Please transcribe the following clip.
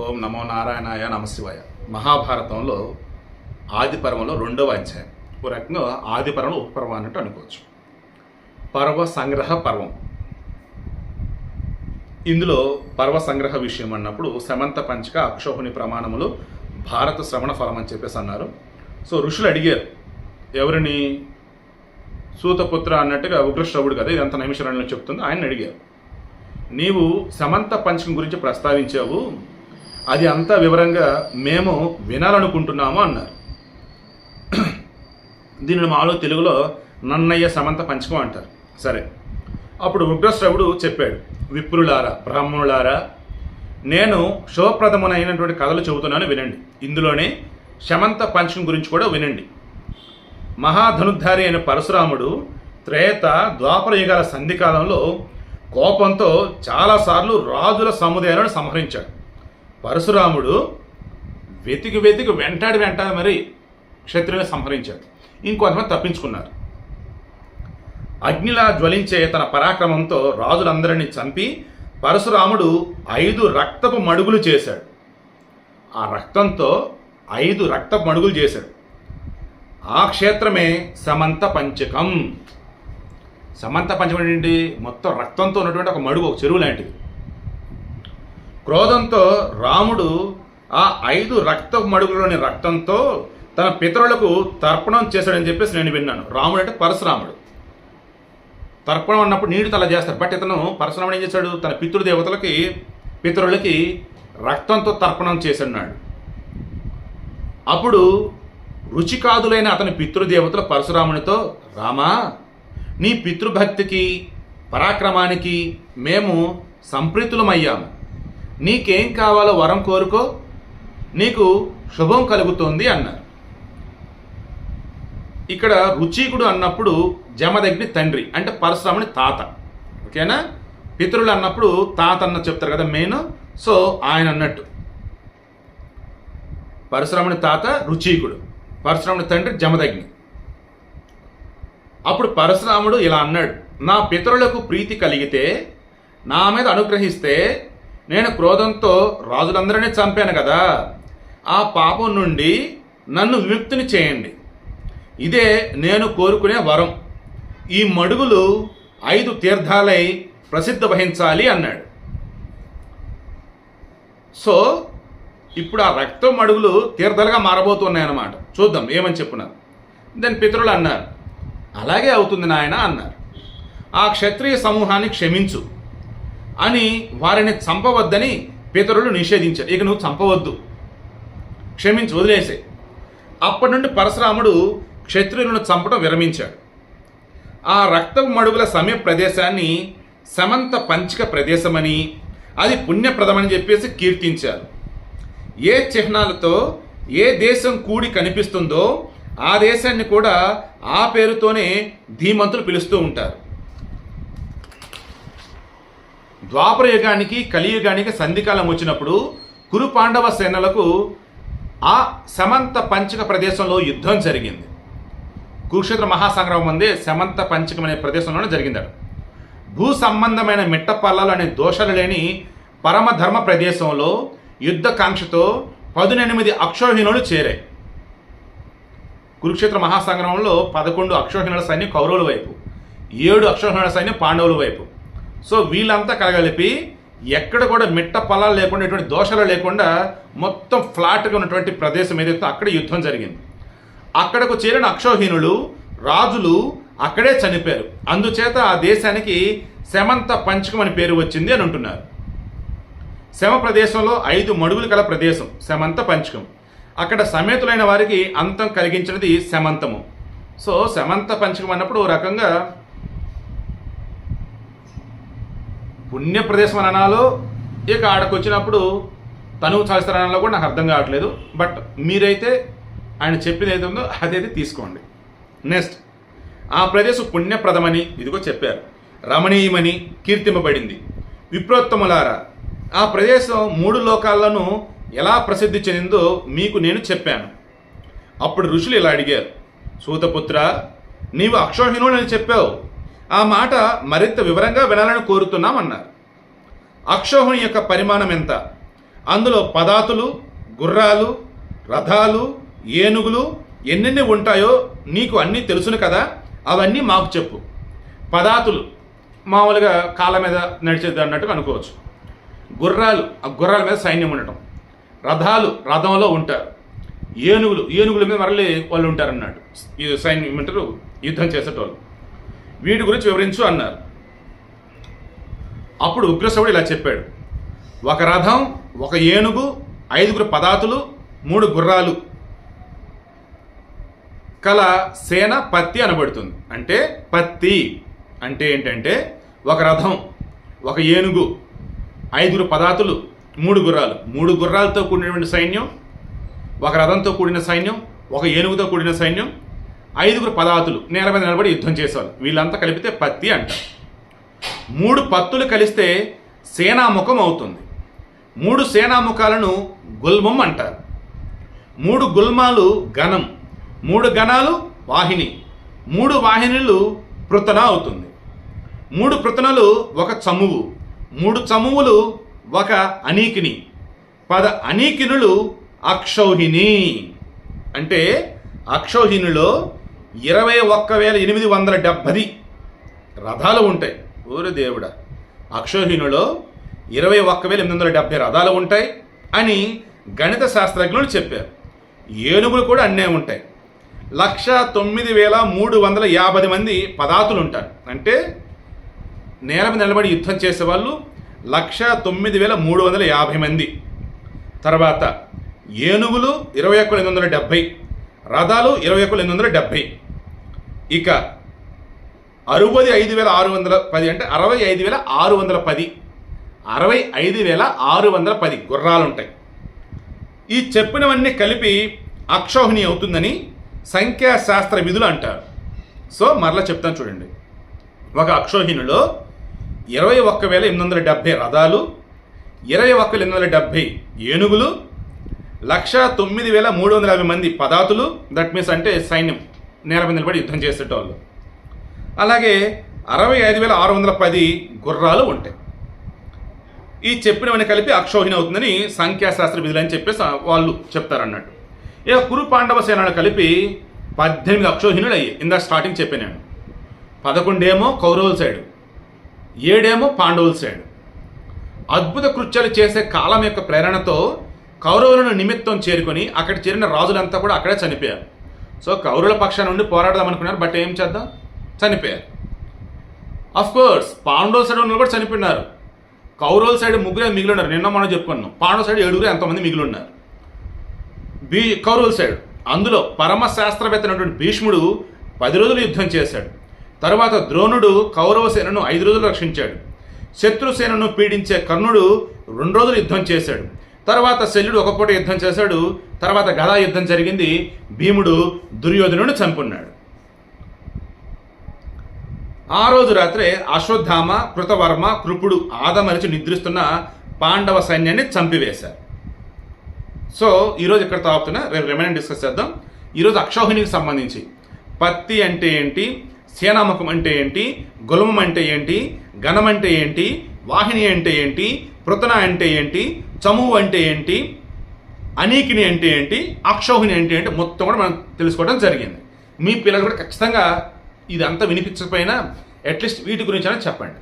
ఓం నమో నారాయణాయ నమశివాయ. మహాభారతంలో ఆదిపర్వంలో రెండవ అధ్యాయం. ఓ రకంగా ఆదిపర్వంలో ఉపపర్వం అన్నట్టు అనుకోవచ్చు. పర్వ సంగ్రహ పర్వం. ఇందులో పర్వ సంగ్రహ విషయం అన్నప్పుడు సమంత పంచక అక్షోహుని ప్రమాణములు భారత శ్రవణ ఫలం అని చెప్పేసి అన్నారు. సో ఋషులు అడిగారు ఎవరిని? సూతపుత్ర అన్నట్టుగా ఉగ్రశ్రవుడు కదా ఇదంతా నైమిషరణలో చెప్తుంది. ఆయన అడిగారు నీవు సమంత పంచకం గురించి ప్రస్తావించావు అది అంతా వివరంగా మేము వినాలనుకుంటున్నాము అన్నారు. దీనిని మాలో తెలుగులో నన్నయ్య సమంత పంచకం అంటారు. సరే. అప్పుడు ఉగ్రశ్రవుడు చెప్పాడు విప్రులారా బ్రాహ్మణులారా నేను శుభప్రదమునైనటువంటి కథలు చెబుతున్నాను వినండి. ఇందులోనే శమంత పంచకం గురించి కూడా వినండి. మహాధనుద్ధారి అయిన పరశురాముడు త్రేత ద్వాపర యుగాల సంధికాలంలో కోపంతో చాలాసార్లు రాజుల సముదాయాలను సంహరించాడు. పరశురాముడు వెతికి వెతికి వెంటాడి వెంటాడి మరి క్షత్రియులు సంహరించాడు. ఇంకొంతమంది తప్పించుకున్నారు. అగ్నిలా జ్వలించే తన పరాక్రమంతో రాజులందరినీ చంపి పరశురాముడు ఐదు రక్తపు మడుగులు చేశాడు. ఆ రక్తంతో ఐదు రక్తపు మడుగులు చేశాడు. ఆ క్షేత్రమే సమంత పంచకం. సమంత పంచకం ఏంటి? మొత్తం రక్తంతో ఉన్నటువంటి ఒక మడుగు ఒక చెరువు లాంటిది. క్రోధంతో రాముడు ఆ ఐదు రక్త మడుగులోని రక్తంతో తన పితరులకు తర్పణం చేశాడని చెప్పేసి నేను విన్నాను. రాముడు అంటే పరశురాముడు. తర్పణం అన్నప్పుడు నీటి తల చేస్తాడు. బట్ ఇతను పరశురాముడు ఏం చేశాడు? తన పితృదేవతలకి పితరులకి రక్తంతో తర్పణం చేశాడు. అప్పుడు రుచికాదులైన అతని పితృదేవతలు పరశురామునితో రామా నీ పితృభక్తికి పరాక్రమానికి మేము సంప్రీతులమయ్యాము. నీకేం కావాలో వరం కోరుకో నీకు శుభం కలుగుతోంది అన్నారు. ఇక్కడ రుచీకుడు అన్నప్పుడు జమదగ్ని తండ్రి అంటే పరశురాముని తాత. ఓకేనా? పితరులు అన్నప్పుడు తాత అన్న చెప్తారు కదా మెయిన్ సో ఆయన అన్నట్టు. పరశురాముని తాత రుచీకుడు పరశురాముని తండ్రి జమదగ్ని. అప్పుడు పరశురాముడు ఇలా అన్నాడు నా పితరులకు ప్రీతి కలిగితే నా మీద అనుగ్రహిస్తే నేను క్రోధంతో రాజులందరినీ చంపాను కదా. ఆ పాపం నుండి నన్ను విముక్తిని చేయండి. ఇదే నేను కోరుకునే వరం. ఈ మడుగులు ఐదు తీర్థాలై ప్రసిద్ధ వహించాలి అన్నాడు. సో ఇప్పుడు ఆ రక్తం మడుగులు తీర్థాలుగా మారబోతున్నాయి అన్నమాట. చూద్దాం ఏమని చెప్పున్నారు? దాని పితరులు అన్నారు అలాగే అవుతుంది నాయన అన్నారు. ఆ క్షత్రియ సమూహాన్ని క్షమించు. అని వారిని చంపవద్దని పితరులు నిషేధించారు. ఇక నువ్వు చంపవద్దు. క్షమించి వదిలేసే. అప్పటి నుండి పరశురాముడు క్షత్రియులను చంపడం విరమించాడు. ఆ రక్తం మడుగుల సమయ ప్రదేశాన్ని సమంత పంచిక ప్రదేశమని అది పుణ్యప్రదమని చెప్పేసి కీర్తించారు. ఏ చిహ్నాలతో ఏ దేశం కూడి కనిపిస్తుందో ఆ దేశాన్ని కూడా ఆ పేరుతోనే ధీమంతులు పిలుస్తూ ఉంటారు. ద్వాపర యుగానికి కలియుగానికి సంధికాలం వచ్చినప్పుడు కురు పాండవ సేనలకు ఆ సమంత పంచక ప్రదేశంలో యుద్ధం జరిగింది. కురుక్షేత్ర మహాసంగ్రామం అందే సమంత పంచకం అనే ప్రదేశంలోనే జరిగిందట. భూ సంబంధమైన మిట్టపల్లాలు అనే దోషాలు లేని పరమధర్మ ప్రదేశంలో యుద్ధకాంక్షతో పదునెనిమిది అక్షోహిణులు చేరాయి. కురుక్షేత్ర మహాసంగ్రామంలో పదకొండు అక్షోహిణుల సైన్యం కౌరవుల వైపు ఏడు అక్షోహిణుల సైన్యం పాండవుల వైపు. సో వీళ్ళంతా కలగలిపి ఎక్కడ కూడా మిట్ట పొలాలు లేకుండా ఎటువంటి దోషాలు లేకుండా మొత్తం ఫ్లాట్గా ఉన్నటువంటి ప్రదేశం ఏదైతే అక్కడ యుద్ధం జరిగింది. అక్కడకు చేరిన అక్షోహీనులు రాజులు అక్కడే చనిపోయారు. అందుచేత ఆ దేశానికి శమంత పంచకం అని పేరు వచ్చింది అని అంటున్నారు. శమ ప్రదేశంలో ఐదు మడుగులు కల ప్రదేశం శమంత పంచకం. అక్కడ సమేతులైన వారికి అంతం కలిగించినది శమంతము సో శమంత పంచకం అన్నప్పుడు ఓ రకంగా పుణ్య ప్రదేశం అని అనాలో ఇక ఆడకు వచ్చినప్పుడు తనువు అనాలో కూడా నాకు అర్థం కావట్లేదు. బట్ మీరైతే ఆయన చెప్పింది ఏది ఉందో అదైతే తీసుకోండి. నెక్స్ట్ ఆ ప్రదేశం పుణ్యప్రదమని ఇదిగో చెప్పారు. రమణీయమని కీర్తింపబడింది. విప్రోత్తములారా ఆ ప్రదేశం మూడు లోకాలను ఎలా ప్రసిద్ధి చెందిందో మీకు నేను చెప్పాను. అప్పుడు ఋషులు ఇలా అడిగారు. సూతపుత్ర నీవు అక్షోహిణుడని చెప్పావు. ఆ మాట మరింత వివరంగా వినాలని కోరుతున్నామన్నారు. అక్షోహిణి యొక్క పరిమాణం ఎంత? అందులో పదాతులు గుర్రాలు రథాలు ఏనుగులు ఎన్నెన్ని ఉంటాయో నీకు అన్నీ తెలుసును కదా? అవన్నీ మాకు చెప్పు. పదాతులు మామూలుగా కాళ్ళ మీద నడిచేది అన్నట్టు అనుకోవచ్చు. గుర్రాలు ఆ గుర్రాల మీద సైన్యం ఉండటం. రథాలు రథంలో ఉంటారు. ఏనుగులు ఏనుగుల మీద మరలి వాళ్ళు ఉంటారు సైన్యం ఏమంటారు? యుద్ధం చేసేటోళ్ళు. వీటి గురించి వివరించు అన్నారు. అప్పుడు ఉగ్రశవుడు ఇలా చెప్పాడు. ఒక రథం ఒక ఏనుగు ఐదుగురు పదాతులు మూడు గుర్రాలు. కల సేన పత్తి అనబడుతుంది. అంటే పత్తి. అంటే ఏంటంటే ఒక రథం ఒక ఏనుగు ఐదుగురు పదాతులు మూడు గుర్రాలు. మూడు గుర్రాలతో కూడినటువంటి సైన్యం ఒక రథంతో కూడిన సైన్యం ఒక ఏనుగుతో కూడిన సైన్యం ఐదుగురు పదాతులు నేల మీద నిలబడి యుద్ధం చేసేవాళ్ళు. వీళ్ళంతా కలిపితే పత్తి అంటారు మూడు పత్తులు కలిస్తే సేనాముఖం అవుతుంది. మూడు సేనాముఖాలను గుల్మం అంటారు. మూడు గుల్మాలు గణం మూడు గణాలు వాహిని. మూడు వాహినులు పృతన అవుతుంది. మూడు పృతనలు ఒక చమువు. మూడు చమువులు ఒక అనీకిని పద అనీకినులు అక్షౌహిణి. అంటే అక్షౌహిణిలో ఇరవై ఒక్క వేల ఎనిమిది వందల డెబ్బది రథాలు ఉంటాయి. ఊరు దేవుడ. అక్షోహిణిలో ఇరవై ఒక్క వేల ఎనిమిది వందల డెబ్బై రథాలు ఉంటాయి అని గణిత శాస్త్రజ్ఞులు చెప్పారు. ఏనుగులు కూడా అన్నే ఉంటాయి. లక్ష తొమ్మిది వేల మూడు వందల యాభై మంది పదాతులు ఉంటారు. అంటే నేల మీద నిలబడి యుద్ధం చేసేవాళ్ళు లక్ష తొమ్మిది వేల మూడు వందల యాభై మంది. తర్వాత ఏనుగులు ఇరవై ఒక్క ఎనిమిది వందల డెబ్భై రథాలు ఇరవై ఒక్క ఎనిమిది వందల డెబ్భై. ఇక అరవై ఐదు వేల ఆరు వందల పది అంటే అరవై ఐదు వేల ఆరు వందల పది. అరవై ఐదు వేల ఆరు వందల పది గుర్రాలు ఉంటాయి ఈ చెప్పినవన్నీ కలిపి అక్షోహిణి అవుతుందని సంఖ్యాశాస్త్ర విధులు అంటారు. సో మరలా చెప్తాను చూడండి. ఒక అక్షోహిణిలో ఇరవై ఒక్క వేల ఎనిమిది వందల డెబ్భై రథాలు ఇరవై ఒక్క ఎనిమిది వందల డెబ్భై ఏనుగులు లక్ష తొమ్మిది వేల మూడు వందల యాభై మంది పదాతులు దట్ మీన్స్ అంటే సైన్యం నేల మీద నిలబడి యుద్ధం చేసేటోళ్ళు. అలాగే అరవై ఐదు వేల ఆరు వందల పది గుర్రాలు ఉంటాయి. ఈ చెప్పినవన్నీ కలిపి అక్షోహిణి అవుతుందని సంఖ్యాశాస్త్ర విధులు అని చెప్పేసి వాళ్ళు చెప్తారన్నట్టు. ఇక కురు పాండవ సేనలు కలిపి పద్దెనిమిది అక్షోహిణులు అయ్యాయి. ఇందా స్టార్టింగ్ చెప్పాను పదకొండేమో కౌరవుల సైడు ఏడేమో పాండవుల సైడ్ అద్భుత కృత్యాలు చేసే కాలం యొక్క ప్రేరణతో కౌరవులను నిమిత్తం చేరుకొని అక్కడ చేరిన రాజులంతా కూడా అక్కడే చనిపోయారు. సో కౌరవుల పక్షాన నుండి పోరాడదాం అనుకున్నారు బట్ ఏం చేద్దాం? చనిపోయారు. అఫ్ కోర్స్ పాండవుల సైడ్ ఉన్న కూడా చనిపోయినారు. కౌరవుల సైడ్ ముగ్గురే మిగిలి ఉన్నారు నిన్న మనం చెప్పుకున్నాం. పాండవ సైడ్ ఏడుగురు ఎంతమంది మిగిలి ఉన్నారు బీ కౌరవుల సైడ్ అందులో పరమ శాస్త్రవేత్తనటువంటి భీష్ముడు పది రోజులు యుద్ధం చేశాడు. తర్వాత ద్రోణుడు కౌరవ సేనను ఐదు రోజులు రక్షించాడు. శత్రుసేనను పీడించే కర్ణుడు రెండు రోజులు యుద్ధం చేశాడు. తర్వాత శల్యుడు ఒక పూట యుద్ధం చేశాడు. తర్వాత గదా యుద్ధం జరిగింది. భీముడు దుర్యోధనుడు చంపున్నాడు. ఆ రోజు రాత్రే అశ్వత్థామ కృతవర్మ కృపుడు ఆదమరిచి నిద్రిస్తున్న పాండవ సైన్యాన్ని చంపివేశారు. సో ఈరోజు ఇక్కడ తాగుతున్నా రేపు రిమైండ్ డిస్కస్ చేద్దాం. ఈరోజు అక్షౌహిణికి సంబంధించి. పత్తి అంటే ఏంటి? సేనాముఖం అంటే ఏంటి? గులమం అంటే ఏంటి? గణం అంటే ఏంటి? వాహిని అంటే ఏంటి? పృతన అంటే ఏంటి? చమువు అంటే ఏంటి? అనీకిని అంటే ఏంటి? అక్షౌహిణి అంటే ఏంటి? మొత్తం కూడా మనం తెలుసుకోవడం జరిగింది. మీ పిల్లలు కూడా ఖచ్చితంగా ఇదంతా వినిపించకపోయినా అట్లీస్ట్ వీటి గురించి అయినా చెప్పండి.